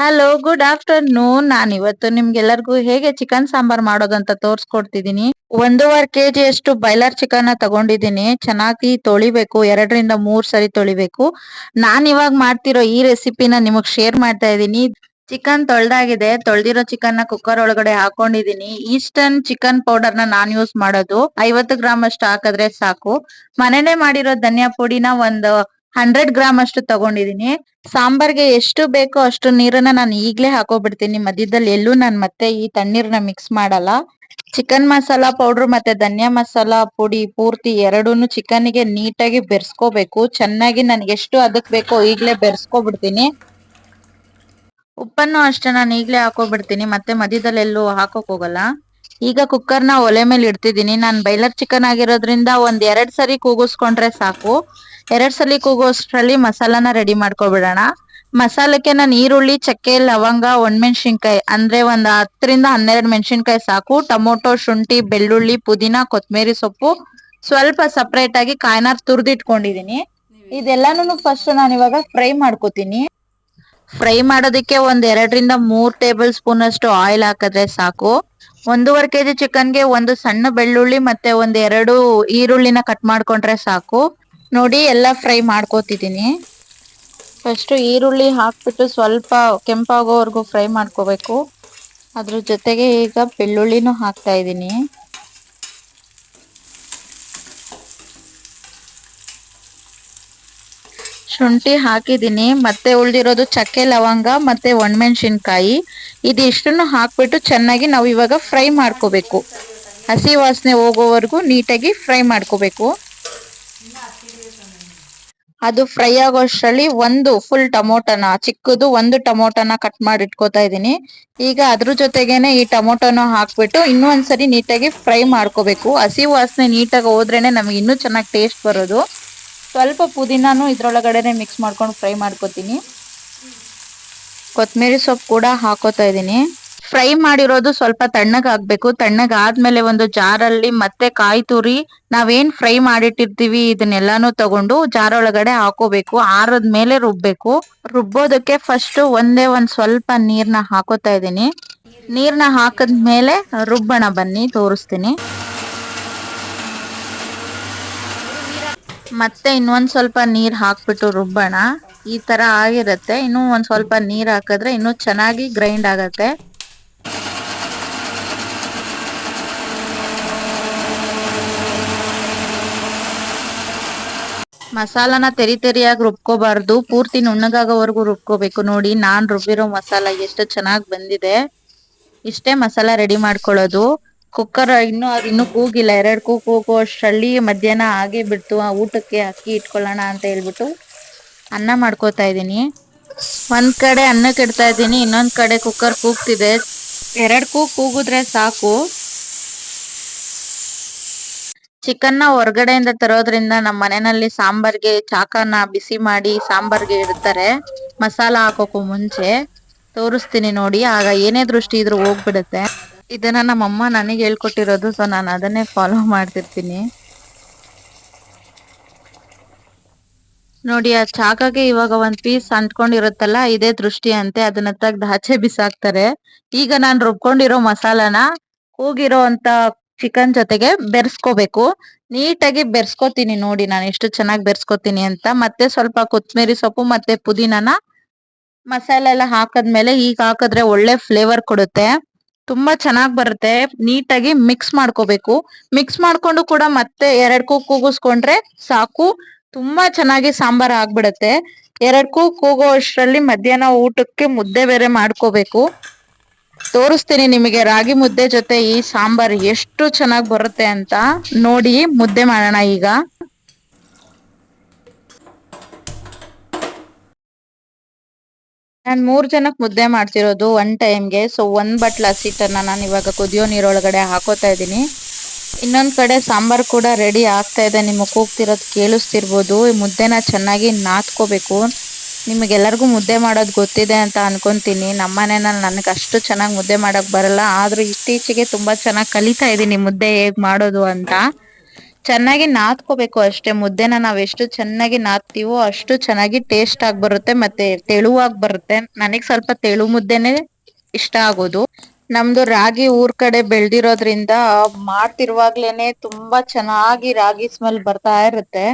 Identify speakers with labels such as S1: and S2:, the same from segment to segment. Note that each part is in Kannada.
S1: ಹಲೋ ಗುಡ್ ಆಫ್ಟರ್ನೂನ್ ನಾನು ಇವತ್ತು ನಿಮ್ಗೆಲ್ಲರಿಗೂ ಹೇಗೆ ಚಿಕನ್ ಸಾಂಬಾರ್ ಮಾಡೋದಂತ ತೋರ್ಸ್ಕೊಡ್ತಿದೀನಿ. ಒಂದೂವರೆ ಕೆಜಿ ಅಷ್ಟು ಬಾಯ್ಲರ್ ಚಿಕನ್ ತಗೊಂಡಿದೀನಿ. ಚೆನ್ನಾಗಿ ತೊಳಿಬೇಕು, ಎರಡರಿಂದ ಮೂರ್ ಸರಿ ತೊಳಿಬೇಕು. ನಾನ್ ಇವಾಗ ಮಾಡ್ತಿರೋ ಈ ರೆಸಿಪಿನ ನಿಮಗ್ ಶೇರ್ ಮಾಡ್ತಾ ಇದೀನಿ. ಚಿಕನ್ ತೊಳ್ದಾಗಿದೆ. ತೊಳ್ದಿರೋ ಚಿಕನ್ನ ಕುಕ್ಕರ್ ಒಳಗಡೆ ಹಾಕೊಂಡಿದೀನಿ. ಈಸ್ಟರ್ನ್ ಚಿಕನ್ ಪೌಡರ್ನ ನಾನ್ ಯೂಸ್ ಮಾಡೋದು. ಐವತ್ತು ಗ್ರಾಮ್ ಅಷ್ಟು ಹಾಕಿದ್ರೆ ಸಾಕು. ಮನೇನೆ ಮಾಡಿರೋ ಧನಿಯಾ ಪುಡಿನ ಒಂದು ಹಂಡ್ರೆಡ್ ಗ್ರಾಮ್ ಅಷ್ಟು ತಗೊಂಡಿದೀನಿ. ಸಾಂಬಾರ್ಗೆ ಎಷ್ಟು ಬೇಕೋ ಅಷ್ಟು ನೀರನ್ನ ನಾನು ಈಗ್ಲೇ ಹಾಕೋಬಿಡ್ತೀನಿ. ಮಧ್ಯದಲ್ಲಿ ಎಲ್ಲೂ ನಾನು ಮತ್ತೆ ಈ ತಣ್ಣೀರ್ನ ಮಿಕ್ಸ್ ಮಾಡಲ್ಲ. ಚಿಕನ್ ಮಸಾಲಾ ಪೌಡರ್ ಮತ್ತೆ ಧನಿಯಾ ಮಸಾಲಾ ಪುಡಿ ಪೂರ್ತಿ ಎರಡೂನು ಚಿಕನ್ಗೆ ನೀಟಾಗಿ ಬೆರೆಸ್ಕೋಬೇಕು. ಚೆನ್ನಾಗಿ ನನ್ಗೆ ಎಷ್ಟು ಅದಕ್ ಬೇಕೋ ಈಗ್ಲೇ ಬೆರೆಸ್ಕೊಬಿಡ್ತೀನಿ. ಉಪ್ಪನ್ನು ಅಷ್ಟೇ ನಾನು ಈಗ್ಲೇ ಹಾಕೋಬಿಡ್ತೀನಿ. ಮತ್ತೆ ಮಧ್ಯದಲ್ಲಿ ಎಲ್ಲೂ ಹಾಕೋಕ್ ಹೋಗಲ್ಲ. ಈಗ ಕುಕ್ಕರ್ನ ಒಲೆ ಮೇಲೆ ಇಡ್ತಿದೀನಿ. ನಾನು ಬೈಲರ್ ಚಿಕನ್ ಆಗಿರೋದ್ರಿಂದ ಒಂದ್ ಎರಡ್ ಸರಿ ಕೂಗಿಸ್ಕೊಂಡ್ರೆ ಸಾಕು. ಎರಡ್ ಸಲ ಕೂಗೋಷ್ಟ್ರಲ್ಲಿ ಮಸಾಲಾನ ರೆಡಿ ಮಾಡ್ಕೊಬಿಡೋಣ. ಮಸಾಲಕ್ಕೆ ನಾನು ಈರುಳ್ಳಿ, ಚಕ್ಕೆ, ಲವಂಗ, ಒಣಮೆಣಸಿನ್ಕಾಯಿ, ಅಂದ್ರೆ ಒಂದ್ ಹತ್ತರಿಂದ ಹನ್ನೆರಡ್ ಮೆಣಸಿನ್ಕಾಯಿ ಸಾಕು. ಟೊಮೊಟೊ, ಶುಂಠಿ, ಬೆಳ್ಳುಳ್ಳಿ, ಪುದೀನ ಕೊತ್ತಂಬರಿ ಸೊಪ್ಪು. ಸ್ವಲ್ಪ ಸಪರೇಟ್ ಆಗಿ ಕಾಯ್ನಾರ್ ತುರ್ದಿಟ್ಕೊಂಡಿದೀನಿ. ಇದೆಲ್ಲಾನು ಫಸ್ಟ್ ನಾನು ಇವಾಗ ಫ್ರೈ ಮಾಡ್ಕೋತೀನಿ. ಫ್ರೈ ಮಾಡೋದಕ್ಕೆ ಒಂದ್ ಎರಡರಿಂದ ಮೂರ್ ಟೇಬಲ್ ಸ್ಪೂನ್ ಅಷ್ಟು ಆಯಿಲ್ ಹಾಕಿದ್ರೆ ಸಾಕು. ಒಂದೂವರೆ ಕೆಜಿ ಚಿಕನ್ಗೆ ಒಂದು ಸಣ್ಣ ಬೆಳ್ಳುಳ್ಳಿ ಮತ್ತೆ ಒಂದ್ ಎರಡು ಈರುಳ್ಳಿನ ಕಟ್ ಮಾಡ್ಕೊಂಡ್ರೆ ಸಾಕು. ನೋಡಿ ಎಲ್ಲ ಫ್ರೈ ಮಾಡ್ಕೋತಿದ್ದೀನಿ. ಫಸ್ಟು ಈರುಳ್ಳಿ ಹಾಕ್ಬಿಟ್ಟು ಸ್ವಲ್ಪ ಕೆಂಪಾಗೋವರೆಗೂ ಫ್ರೈ ಮಾಡ್ಕೋಬೇಕು. ಅದ್ರ ಜೊತೆಗೆ ಈಗ ಬೆಳ್ಳುಳ್ಳಿನೂ ಹಾಕ್ತಾ ಇದ್ದೀನಿ. ಶುಂಠಿ ಹಾಕಿದ್ದೀನಿ. ಮತ್ತೆ ಉಳ್ದಿರೋದು ಚಕ್ಕೆ ಲವಂಗ, ಮತ್ತೆ ಒಣಮೆಣಸಿನ್ಕಾಯಿ. ಇದಿಷ್ಟನ್ನು ಹಾಕ್ಬಿಟ್ಟು ಚೆನ್ನಾಗಿ ನಾವು ಇವಾಗ ಫ್ರೈ ಮಾಡ್ಕೋಬೇಕು. ಹಸಿ ವಾಸನೆ ಹೋಗೋವರೆಗೂ ನೀಟಾಗಿ ಫ್ರೈ ಮಾಡ್ಕೋಬೇಕು. ಅದು ಫ್ರೈ ಆಗೋಷ್ಟರಲ್ಲಿ ಒಂದು ಫುಲ್ ಟೊಮೊಟೊನ, ಚಿಕ್ಕದು ಒಂದು ಟೊಮೊಟೊನ ಕಟ್ ಮಾಡಿ ಇಟ್ಕೋತಾ ಇದ್ದೀನಿ. ಈಗ ಅದ್ರ ಜೊತೆಗೇನೆ ಈ ಟೊಮೊಟೊನ ಹಾಕ್ಬಿಟ್ಟು ಇನ್ನೂ ಒಂದ್ಸರಿ ನೀಟಾಗಿ ಫ್ರೈ ಮಾಡ್ಕೋಬೇಕು. ಹಸಿ ವಾಸನೆ ನೀಟಾಗಿ ಹೋದ್ರೇನೆ ನಮ್ಗೆ ಇನ್ನೂ ಚೆನ್ನಾಗಿ ಟೇಸ್ಟ್ ಬರೋದು. ಸ್ವಲ್ಪ ಪುದೀನಾನು ಇದ್ರೊಳಗಡೆನೆ ಮಿಕ್ಸ್ ಮಾಡ್ಕೊಂಡು ಫ್ರೈ ಮಾಡ್ಕೋತೀನಿ. ಕೊತ್ತಂಬರಿ ಸೊಪ್ಪು ಕೂಡ ಹಾಕೋತಾ ಇದ್ದೀನಿ. ಫ್ರೈ ಮಾಡಿರೋದು ಸ್ವಲ್ಪ ತಣ್ಣಗಾಗ್ಬೇಕು ಆಗ್ಬೇಕು. ತಣ್ಣಗ್ ಆದ್ಮೇಲೆ ಒಂದು ಜಾರಲ್ಲಿ ಮತ್ತೆ ಕಾಯಿ ತುರಿ, ನಾವೇನ್ ಫ್ರೈ ಮಾಡಿಟ್ಟಿರ್ತೀವಿ ಇದನ್ನೆಲ್ಲಾನು ತಗೊಂಡು ಜಾರ್ ಒಳಗಡೆ ಹಾಕೋಬೇಕು. ಆರದ್ಮೇಲೆ ರುಬ್ಬೇಕು. ರುಬ್ಬೋದಕ್ಕೆ ಫಸ್ಟ್ ಒಂದೇ ಒಂದ್ ಸ್ವಲ್ಪ ನೀರ್ನ ಹಾಕೋತಾ ಇದ್ದೀನಿ. ನೀರ್ನ ಹಾಕದ್ಮೇಲೆ ರುಬ್ಬಣ ಬನ್ನಿ, ತೋರಿಸ್ತೀನಿ. ಮತ್ತೆ ಇನ್ನೊಂದ್ ಸ್ವಲ್ಪ ನೀರ್ ಹಾಕ್ಬಿಟ್ಟು ರುಬ್ಬಣ. ಈ ತರ ಆಗಿರತ್ತೆ. ಇನ್ನು ಒಂದ್ ಸ್ವಲ್ಪ ನೀರ್ ಹಾಕಿದ್ರೆ ಇನ್ನು ಚೆನ್ನಾಗಿ ಗ್ರೈಂಡ್ ಆಗತ್ತೆ. ಮಸಾಲಾನ ತೆರಿ ತೆರಿಯಾಗಿ ರುಬ್ಕೋಬಾರ್ದು. ಪೂರ್ತಿ ನುಣ್ಣಗಾಗೋವರೆಗೂ ರುಬ್ಕೋಬೇಕು. ನೋಡಿ, ನಾನ್ ರುಬ್ಬಿರೋ ಮಸಾಲ ಎಷ್ಟು ಚೆನ್ನಾಗಿ ಬಂದಿದೆ. ಇಷ್ಟೇ ಮಸಾಲ ರೆಡಿ ಮಾಡ್ಕೊಳ್ಳೋದು. ಕುಕ್ಕರ್ ಇನ್ನು ಅದು ಇನ್ನು ಕೂಗಿಲ್ಲ. ಎರಡು ಕೂಗು ಅಷ್ಟರಲ್ಲಿ ಮಧ್ಯಾಹ್ನ ಆಗೇ ಬಿಡ್ತು. ಆ ಊಟಕ್ಕೆ ಅಕ್ಕಿ ಇಟ್ಕೊಳ್ಳೋಣ ಅಂತ ಹೇಳ್ಬಿಟ್ಟು ಅನ್ನ ಮಾಡ್ಕೋತಾ ಇದ್ದೀನಿ. ಒಂದ್ ಕಡೆ ಅನ್ನಕ್ಕೆ ಇಡ್ತಾ ಇದ್ದೀನಿ. ಇನ್ನೊಂದ್ ಕಡೆ ಕುಕ್ಕರ್ ಕೂಗ್ತಿದೆ. ಎರಡು ಕೂಗು ಕೂಗಿದ್ರೆ ಸಾಕು. ಚಿಕನ್ನ ಹೊರಗಡೆಯಿಂದ ತರೋದ್ರಿಂದ ನಮ್ಮ ಮನೆಯಲ್ಲಿ ಸಾಂಬಾರ್ಗೆ ಚಾಕನ ಬಿಸಿ ಮಾಡಿ ಸಾಂಬಾರ್ಗೆ ಇಡ್ತಾರೆ. ಮಸಾಲ ಹಾಕೋಕು ಮುಂಚೆ. ತೋರಿಸ್ತೀನಿ ನೋಡಿ. ಆಗ ಏನೇ ದೃಷ್ಟಿ ಇದ್ರು ಹೋಗ್ಬಿಡುತ್ತೆ. ಇದನ್ನ ನಮ್ಮಮ್ಮ ನನಗೆ ಹೇಳ್ಕೊಟ್ಟಿರೋದು ಸೊ ನಾನು ಅದನ್ನೇ ಫಾಲೋ ಮಾಡ್ತಿರ್ತೀನಿ. ನೋಡಿ, ಆ ಚಾಕಗೆ ಇವಾಗ ಒಂದ್ ಪೀಸ್ ಅಂಟ್ಕೊಂಡಿರುತ್ತಲ್ಲ, ಇದೇ ದೃಷ್ಟಿ ಅಂತೆ. ಅದನ್ನ ತೆಗ್ದು ಆಚೆ ಬಿಸಾಕ್ತಾರೆ. ಈಗ ನಾನ್ ರುಬ್ಕೊಂಡಿರೋ ಮಸಾಲಾನ ಕೂಗಿರೋ ಅಂತ ಚಿಕನ್ ಜೊತೆಗೆ ಬೆರೆಸ್ಕೋಬೇಕು. ನೀಟಾಗಿ ಬೆರೆಸ್ಕೋತೀನಿ ನೋಡಿ ನಾನು ಎಷ್ಟು ಚೆನ್ನಾಗಿ ಬೆರೆಸ್ಕೋತೀನಿ ಅಂತ. ಮತ್ತೆ ಸ್ವಲ್ಪ ಕೊತ್ತಂಬರಿ ಸೊಪ್ಪು ಮತ್ತೆ ಪುದೀನನ ಮಸಾಲೆ ಎಲ್ಲ ಹಾಕದ್ಮೇಲೆ ಈಗ ಹಾಕಿದ್ರೆ ಒಳ್ಳೆ ಫ್ಲೇವರ್ ಕೊಡುತ್ತೆ. ತುಂಬಾ ಚೆನ್ನಾಗಿ ಬರುತ್ತೆ. ನೀಟಾಗಿ ಮಿಕ್ಸ್ ಮಾಡ್ಕೋಬೇಕು. ಮಿಕ್ಸ್ ಮಾಡ್ಕೊಂಡು ಕೂಡ ಮತ್ತೆ ಎರಡ್ ಕೂ ಕೂಗಿಸ್ಕೊಂಡ್ರೆ ಸಾಕು. ತುಂಬಾ ಚೆನ್ನಾಗಿ ಸಾಂಬಾರ್ ಆಗ್ಬಿಡುತ್ತೆ. ಎರಡ್ ಕೂಗ್ ಕೂಗೋ ಅಷ್ಟರಲ್ಲಿ ಮಧ್ಯಾಹ್ನ ಊಟಕ್ಕೆ ಮುದ್ದೆ ಬೇರೆ ಮಾಡ್ಕೋಬೇಕು. ತೋರಿಸ್ತೀನಿ ನಿಮಗೆ ರಾಗಿ ಮುದ್ದೆ ಜೊತೆ ಈ ಸಾಂಬಾರ್ ಎಷ್ಟು ಚೆನ್ನಾಗಿ ಬರುತ್ತೆ ಅಂತ ನೋಡಿ ಮುದ್ದೆ ಮಾಡೋಣ ಈಗ. ನಾನು ಮೂರ್ ಜನಕ್ ಮುದ್ದೆ ಮಾಡ್ತಿರೋದು ಒನ್ ಟೈಮ್ಗೆ ಸೊ ಒಂದ್ ಬಟ್ಲ ಹಸಿಟ್ಟನ್ನ ನಾನು ಇವಾಗ ಕುದಿಯೋ ನೀರೊಳಗಡೆ ಹಾಕೋತಾ ಇದ್ದೀನಿ. ಇನ್ನೊಂದ್ ಕಡೆ ಸಾಂಬಾರ್ ಕೂಡ ರೆಡಿ ಆಗ್ತಾ ಇದೆ. ನಿಮಗೆ ಕೂಗ್ತಿರೋದು ಕೇಳಿಸ್ತಿರ್ಬೋದು. ಮುದ್ದೆನ ಚೆನ್ನಾಗಿ ನಾದ್ಕೋಬೇಕು ನಿಮಗೆಲ್ಲರಿಗೂ ಮುದ್ದೆ ಮಾಡೋದು ಗೊತ್ತಿದೆ ಅಂತ ಅನ್ಕೊಂತೀನಿ. ನಮ್ಮ ಮನೆಯಲ್ಲಿ ನನಗೆ ಅಷ್ಟು ಚೆನ್ನಾಗಿ ಮುದ್ದೆ ಮಾಡಕ್ ಬರಲ್ಲ. ಆದ್ರೂ ಇತ್ತೀಚೆಗೆ ತುಂಬಾ ಚೆನ್ನಾಗಿ ಕಲಿತಾ ಇದ್ದೀನಿ ಮುದ್ದೆ ಹೇಗ್ ಮಾಡೋದು ಅಂತ. ಚೆನ್ನಾಗಿ ನಾದ್ಕೋಬೇಕು ಅಷ್ಟೇ. ಮುದ್ದೆನ ನಾವು ಎಷ್ಟು ಚೆನ್ನಾಗಿ ನಾದ್ತೀವೋ ಅಷ್ಟು ಚೆನ್ನಾಗಿ ಟೇಸ್ಟ್ ಆಗಿ ಬರುತ್ತೆ ಮತ್ತೆ ತೆಳುವಾಗಿ ಬರುತ್ತೆ. ನನಗೆ ಸ್ವಲ್ಪ ತೆಳು ಮುದ್ದೆನೆ ಇಷ್ಟ ಆಗೋದು. ನಮ್ದು ರಾಗಿ ಊರ್ ಕಡೆ ಬೆಳ್ದಿರೋದ್ರಿಂದ ಮಾಡ್ತಿರುವಾಗ್ಲೇನೆ ತುಂಬಾ ಚೆನ್ನಾಗಿ ರಾಗಿ ಸ್ಮೆಲ್ ಬರ್ತಾ ಇರುತ್ತೆ.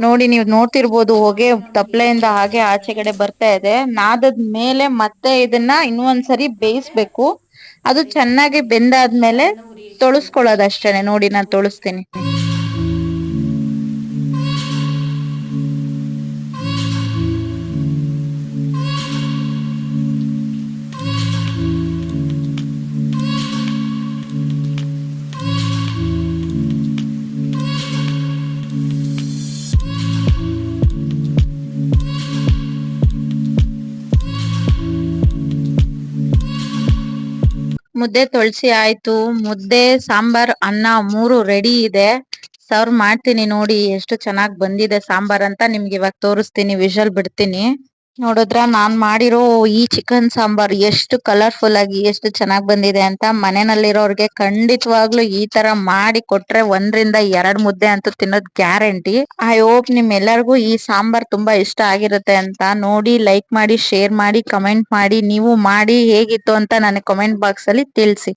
S1: ನೋಡಿ ನೀವ್ ನೋಡ್ತಿರ್ಬೋದು, ಹೊಗೆ ತಪ್ಲೆಯಿಂದ ಹಾಗೆ ಆಚೆಗಡೆ ಬರ್ತಾ ಇದೆ. ನಾದದ್ ಮೇಲೆ ಮತ್ತೆ ಇದನ್ನ ಇನ್ನೊಂದ್ಸರಿ ಬೇಯಿಸ್ಬೇಕು. ಅದು ಚೆನ್ನಾಗಿ ಬೆಂದಾದ್ಮೇಲೆ ತೊಳಸ್ಕೊಳ್ಳೋದು ಅಷ್ಟೇನೆ. ನೋಡಿ ನಾನ್ ತೊಳಸ್ತೀನಿ. ಮುದ್ದೆ ತೊಳ್ಸಿ ಆಯ್ತು. ಮುದ್ದೆ, ಸಾಂಬಾರ್, ಅನ್ನ ಮೂರು ರೆಡಿ ಇದೆ. ಸರ್ವ್ ಮಾಡ್ತೀನಿ ನೋಡಿ ಎಷ್ಟು ಚೆನ್ನಾಗ್ ಬಂದಿದೆ ಸಾಂಬಾರ್ ಅಂತ ನಿಮ್ಗೆ ಇವಾಗ ತೋರಿಸ್ತೀನಿ ವಿಷಲ್ ಬಿಡ್ತೀನಿ. ನೋಡಿದ್ರ, ನಾನ್ ಮಾಡಿರೋ ಈ ಚಿಕನ್ ಸಾಂಬಾರ್ ಎಷ್ಟು ಕಲರ್ಫುಲ್ ಆಗಿ, ಎಷ್ಟು ಚೆನ್ನಾಗ್ ಬಂದಿದೆ ಅಂತ ಮನೆಯಲ್ಲಿರೋರ್ಗೆ ಖಂಡಿತವಾಗ್ಲೂ ಈ ತರ ಮಾಡಿ ಕೊಟ್ರೆ ಒಂದ್ರಿಂದ ಎರಡ್ ಮುದ್ದೆ ಅಂತೂ ತಿನ್ನೋದ್ ಗ್ಯಾರಂಟಿ. ಐ ಹೋಪ್ ನಿಮ್ ಎಲ್ಲರಿಗೂ ಈ ಸಾಂಬಾರ್ ತುಂಬಾ ಇಷ್ಟ ಆಗಿರುತ್ತೆ ಅಂತ ನೋಡಿ ಲೈಕ್ ಮಾಡಿ ಶೇರ್ ಮಾಡಿ ಕಮೆಂಟ್ ಮಾಡಿ, ನೀವು ಮಾಡಿ ಹೇಗಿತ್ತು ಅಂತ ನನಗೆ ಕಮೆಂಟ್ ಬಾಕ್ಸ್ ಅಲ್ಲಿ ತಿಳಿಸಿ.